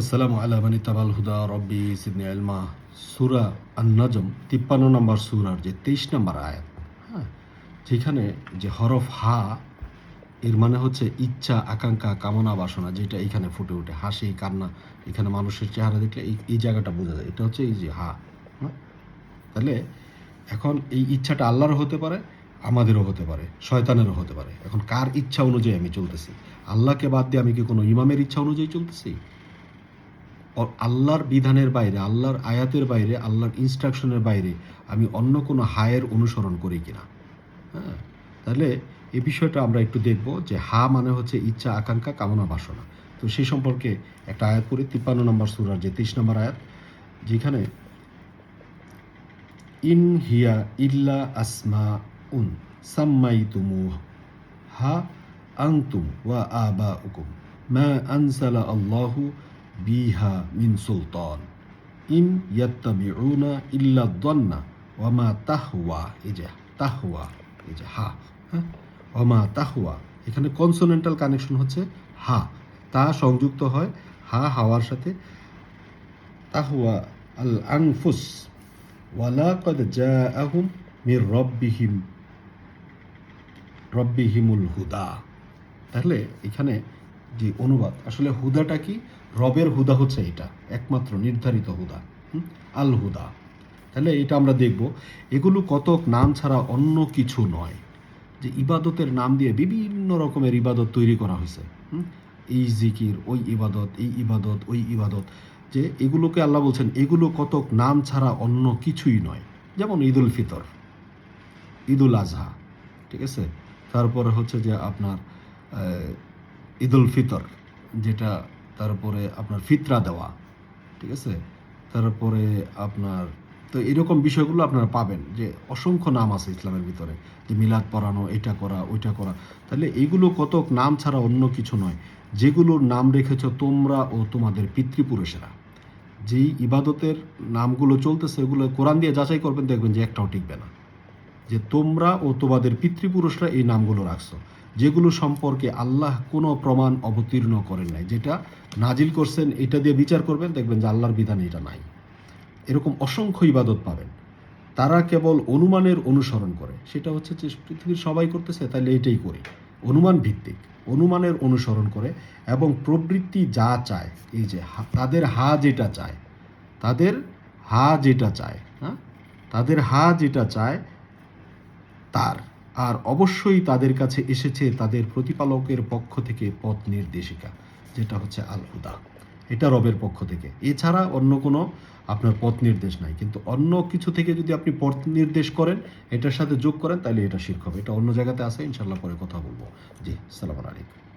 আসসালামু আলা মানি তাবাল হুদা রব্বি সিদনি আলমা। সুরা আন্নাজম, তিপ্পান্ন নম্বর সুরার যে তেইশ নম্বর আয়াত হ্যাঁ যেখানে যে হরফ হা, এর মানে হচ্ছে ইচ্ছা, আকাঙ্ক্ষা, কামনা, বাসনা, যেটা এখানে ফুটে ওঠে। হাসি, কান্না, এখানে মানুষের চেহারা দেখলে এই এই জায়গাটা বোঝা যায়। এটা হচ্ছে এই যে হা হ্যাঁ? তাহলে এখন এই ইচ্ছাটা আল্লাহরও হতে পারে, আমাদেরও হতে পারে, শয়তানেরও হতে পারে। এখন কার ইচ্ছা অনুযায়ী আমি চলতেছি? আল্লাহকে বাদ দিয়ে আমি কি কোনো ইমামের ইচ্ছা অনুযায়ী চলতেছি? আল্লাহর বিধানের বাইরে, আল্লাহর আয়াতের বাইরে, আল্লাহর ইনস্ট্রাকশনের বাইরে আমি অন্য কোনো হায়ের অনুসরণ করি কিনা? হ্যাঁ? তাহলে এই বিষয়টা আমরা একটু দেখব যে হা মানে হচ্ছে ইচ্ছা, আকাঙ্ক্ষা, কামনা, বাসনা। তো সেই সম্পর্কে একটা আয়াত করি তিপ্পান্ন নম্বর সুরার যে তেইশ নম্বর আয়াত, যেখানে ইন হিয়া ইল্লা আসমা উন সাম্মাই তুমু হা আংতুম ওয়া আবা উকুম মা আনসালা আল্লাহু বিহা মিন সুলতান। ইন ইয়াত্তাবিউনা ইল্লা দন্না ওয়ামা তাহওয়া, এই যে তাহওয়া, এই যে হা হ্যাঁ? ওয়ামা তাহওয়া, এখানে কনসোনেন্টাল কানেকশন হচ্ছে হা। তা সংযুক্ত হয় হা হাওয়ার সাথে। তাহওয়া আল আনফুস ওয়ালাকাদ জাআহুম মির রব্বিহিম, রব্বিহিমুল হুদা। তাহলে এখানে যে অনুবাদ। আসলে হুদাটা কি? রবের হুদা হচ্ছে এটা, একমাত্র নির্ধারিত হুদা? আল হুদা তাহলে এটা আমরা দেখব। এগুলো কতক নাম ছাড়া অন্য কিছু নয়, যে ইবাদতের নাম দিয়ে বিভিন্ন রকমের ইবাদত তৈরি করা হয়েছে? এই জিকির, ওই ইবাদত, এই ইবাদত, ওই ইবাদত, যে এগুলোকে আল্লাহ বলছেন, এগুলো কতক নাম ছাড়া অন্য কিছুই নয়। যেমন ঈদুল ফিতর, ঈদুল আজহা, ঠিক আছে? তারপরে হচ্ছে যে আপনার ঈদুল ফিতর, যেটা তারপরে আপনার ফিতরা দেওয়া, ঠিক আছে? তারপরে আপনার, তো এরকম বিষয়গুলো আপনারা পাবেন, যে অসংখ্য নাম আছে ইসলামের ভিতরে, যে মিলাদ পড়ানো, এটা করা, ওইটা করা। তাহলে এইগুলো কতক নাম ছাড়া অন্য কিছু নয়, যেগুলোর নাম রেখেছ তোমরা ও তোমাদের পিতৃপুরুষেরা। যেই ইবাদতের নামগুলো চলতেছে ওগুলো কোরআন দিয়ে যাচাই করবেন, দেখবেন যে একটাও টিকবে না। যে তোমরা ও তোমাদের পিতৃপুরুষরা এই নামগুলো রাখছো। যেগুলো সম্পর্কে আল্লাহ কোনো প্রমাণ অবতীর্ণ করেন নাই। যেটা নাজিল করছেন, এটা দিয়ে বিচার করবেন, দেখবেন যে আল্লাহর বিধান এটা নাই। এরকম অসংখ্য ইবাদত পাবেন। তারা কেবল অনুমানের অনুসরণ করে। সেটা হচ্ছে যে পৃথিবীর সবাই করতেছে তাহলে এটাই করি। অনুমান ভিত্তিক, অনুমানের অনুসরণ করে এবং প্রবৃত্তি যা চায়, এই যে তাদের হা যেটা চায়, তাদের হা যেটা চায় হ্যাঁ? তাদের হা যেটা চায়, তার। আর অবশ্যই তাদের কাছে এসেছে তাদের প্রতিপালকের পক্ষ থেকে পথ নির্দেশিকা, যেটা হচ্ছে আল হুদা এটা রবের পক্ষ থেকে। এছাড়া অন্য কোনো আপনার পথ নির্দেশ নাই। কিন্তু অন্য কিছু থেকে যদি আপনি পথ নির্দেশ করেন, এটার সাথে যোগ করেন তাহলে এটা শির্ক হবে। এটা অন্য জায়গাতে আসে ইনশাল্লাহ পরে কথা বলব। জি, সালাম আলাইকুম।